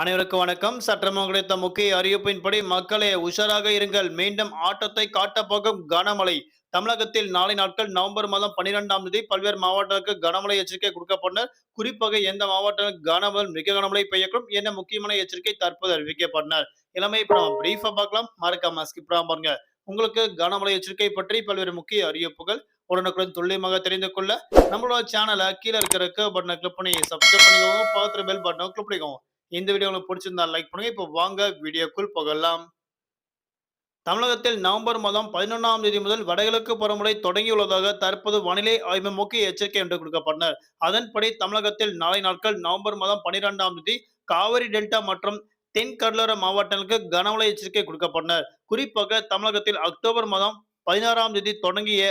அனைவருக்கும் வணக்கம். சற்றமும் கிடைத்த முக்கிய அறிவிப்பின்படி மக்களே உஷாராக இருங்கள். மீண்டும் ஆட்டத்தை காட்டப்போகும் கனமழை. தமிழகத்தில் நாளை நாட்கள் நவம்பர் மாதம் பன்னிரெண்டாம் தேதி பல்வேறு மாவட்டங்களுக்கு கனமழை எச்சரிக்கை கொடுக்கப்பட்டனர் குறிப்பாக எந்த மாவட்டத்தில் கனமழை மிக கனமழை பெய்யக்கூடும் என்ன முக்கியமான எச்சரிக்கை தற்போது அறிவிக்கப்பட்டனர். இளமை இப்போ நம்ம பிரீஃபா பார்க்கலாம். மறக்காம ஸ்கிப் பாருங்க. உங்களுக்கு கனமழை எச்சரிக்கை பற்றி பல்வேறு முக்கிய அறிவிப்புகள் உடனுக்குடன் துல்லியமாக தெரிந்து கொள்ள நம்மளோட சேனலை கீழே இருக்கிற பட்டனை கிளிக் பண்ணி சப்ஸ்கிரைப் பண்ணிக்கோங்க. பார்த்துட்டு பெல் பட்டனை கிளிக் பண்ணிக்கோங்க. இந்த வீடியோ உங்களுக்கு பிடிச்சிருந்தா லைக் பண்ணுங்க. இப்போ வாங்க வீடியோக்குள் போகலாம். தமிழகத்தில் நவம்பர் மாதம் பதினொன்றாம் தேதி முதல் வடகிழக்கு பருவமழை தொடங்கியுள்ளதாக தற்போது வானிலை ஆய்வு முக்கிய எச்சரிக்கை என்று கொடுக்கப்பட்டனர். அதன்படி தமிழகத்தில் நாளை நாட்கள் நவம்பர் மாதம் பனிரெண்டாம் தேதி காவிரி டெல்டா மற்றும் தென் கடலோர மாவட்டங்களுக்கு கனமழை எச்சரிக்கை கொடுக்கப்பட்டனர். குறிப்பாக தமிழகத்தில் அக்டோபர் மாதம் பதினாறாம் தேதி தொடங்கிய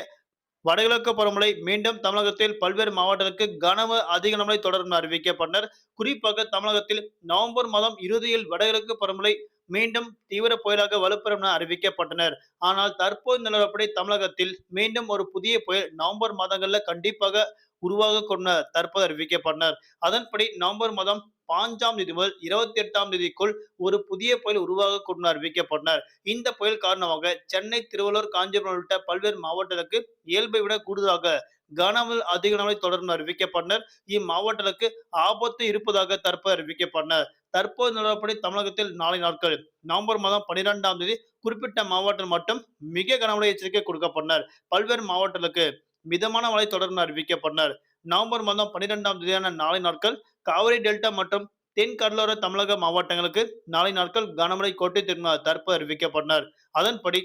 வடகிழக்கு பருவமழை மீண்டும் தமிழகத்தில் பல்வேறு மாவட்டங்களுக்கு கனமழை அதிக கனமழை தொடரும் அறிவிக்கப்பட்டனர். குறிப்பாக தமிழகத்தில் நவம்பர் மாதம் இறுதியில் வடகிழக்கு பருவமழை மீண்டும் தீவிர புயலாக வலுப்பெறும் என அறிவிக்கப்பட்டனர். ஆனால் தற்போது நிலவரப்படி தமிழகத்தில் மீண்டும் ஒரு புதிய புயல் நவம்பர் மாதங்களில் கண்டிப்பாக உருவாக கொண்ட தற்போது அறிவிக்கப்பட்டனர். அதன்படி நவம்பர் மாதம் பாஞ்சாம் தேதி முதல் இருபத்தி எட்டாம் தேதிக்குள் ஒரு புதிய புயல் உருவாக கொண்டு அறிவிக்கப்பட்டனர் இந்த புயல் காரணமாக சென்னை திருவள்ளூர் காஞ்சிபுரம் உள்ளிட்ட பல்வேறு மாவட்டங்களுக்கு இயல்பை விட கூடுதலாக கனமழை அதிக கனமழை தொடர்ந்து அறிவிக்கப்பட்டனர். இம்மாவட்டங்களுக்கு ஆபத்து இருப்பதாக தற்போது அறிவிக்கப்பட்டனர். தற்போது நிலவரப்படி தமிழகத்தில் நாளை நாட்கள் நவம்பர் மாதம் பனிரெண்டாம் தேதி குறிப்பிட்ட மாவட்டம் மட்டும் மிக கனமழை எச்சரிக்கை கொடுக்கப்பட்டனர். பல்வேறு மாவட்டங்களுக்கு மிதமான மழை தொடர்ந்து அறிவிக்கப்பட்டனர். நவம்பர் மாதம் பனிரெண்டாம் தேதியான நாளை நாட்கள் காவிரி டெல்டா மற்றும் தென் கடலோர தமிழக மாவட்டங்களுக்கு நாளை நாட்கள் கனமழை கோட்டை திரும்ப தற்ப அறிவிக்கப்பட்டனர். அதன்படி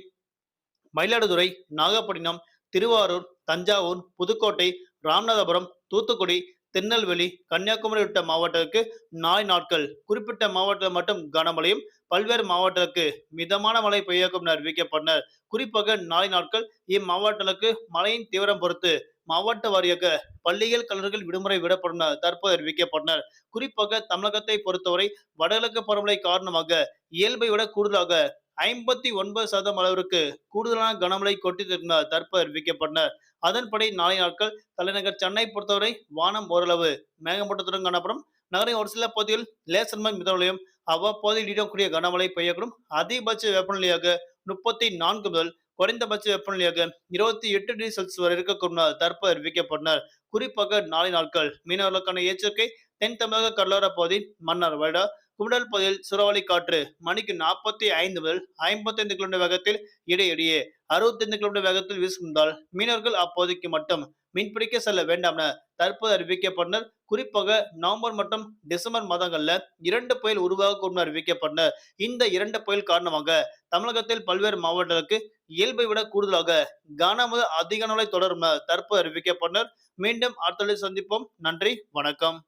மயிலாடுதுறை நாகப்பட்டினம் திருவாரூர் தஞ்சாவூர் புதுக்கோட்டை ராமநாதபுரம் தூத்துக்குடி திருநெல்வேலி கன்னியாகுமரி உள்ளிட்ட மாவட்டத்திற்கு நாளை நாட்கள் குறிப்பிட்ட மாவட்டத்தில் மட்டும் கனமழையும் பல்வேறு மாவட்டத்திற்கு மிதமான மழை பெய்யக்கும் என அறிவிக்கப்பட்டனர். குறிப்பாக நாளை நாட்கள் இம்மாவட்டங்களுக்கு மழையின் தீவிரம் பொறுத்து மாவட்ட வாரியாக பள்ளிகள் கல்லூரிகள் விடுமுறை விடப்படும் தற்போது அறிவிக்கப்பட்டனர். குறிப்பாக தமிழகத்தை பொறுத்தவரை வடகிழக்கு பருவமழை காரணமாக இயல்பை விட கூடுதலாக ஐம்பத்தி ஒன்பது சதம் அளவிற்கு கூடுதலான கனமழை கொட்டி திருந்தார் தற்போது அறிவிக்கப்பட்டனர். அதன்படி நாளை நாட்கள் தலைநகர் சென்னை பொறுத்தவரை வானம் ஓரளவு மேகமூட்டத்துடன் காணப்படும். நகரின் ஒரு சில பகுதியில் லேசன் மழை மிதமழையும் அவ்வப்போதில் இடக்கூடிய கனமழை பெய்யக்கூடும். அதிகபட்ச வெப்பநிலையாக முப்பத்தி நான்கு முதல் குறைந்தபட்ச வெப்பநிலையாக இருபத்தி எட்டு டிகிரி செல்சியஸ் வரை இருக்கக்கூடும் என தற்போது அறிவிக்கப்பட்டனர் குறிப்பாக நாளை நாட்கள் மீனவர்களுக்கான எச்சரிக்கை தென் தமிழக கடலோர பகுதி மன்னார் வைடா குடல் பகுதியில் சுறாவளி காற்று மணிக்கு நாற்பத்தி ஐந்து முதல் ஐம்பத்தைந்து கிலோமீட்டர் வேகத்தில் இடையிடையே அறுபத்தைந்து கிலோமீட்டர் வேகத்தில் வீசுவதால் மீனவர்கள் அப்போதைக்கு மட்டும் மீன்பிடிக்க செல்ல வேண்டாம் என தற்போது அறிவிக்கப்பட்டனர் குறிப்பாக நவம்பர் மற்றும் டிசம்பர் மாதங்கள்ல இரண்டு புயல் உருவாகக்கூடும் அறிவிக்கப்பட்டனர் இந்த இரண்டு புயல் காரணமாக தமிழகத்தில் பல்வேறு மாவட்டங்களுக்கு இயல்பை விட கூடுதலாக கனமழை அதிக நாளை தொடரும் தற்போது அறிவிக்கப்பட்டனர் மீண்டும் அடுத்த சந்திப்போம். நன்றி. வணக்கம்.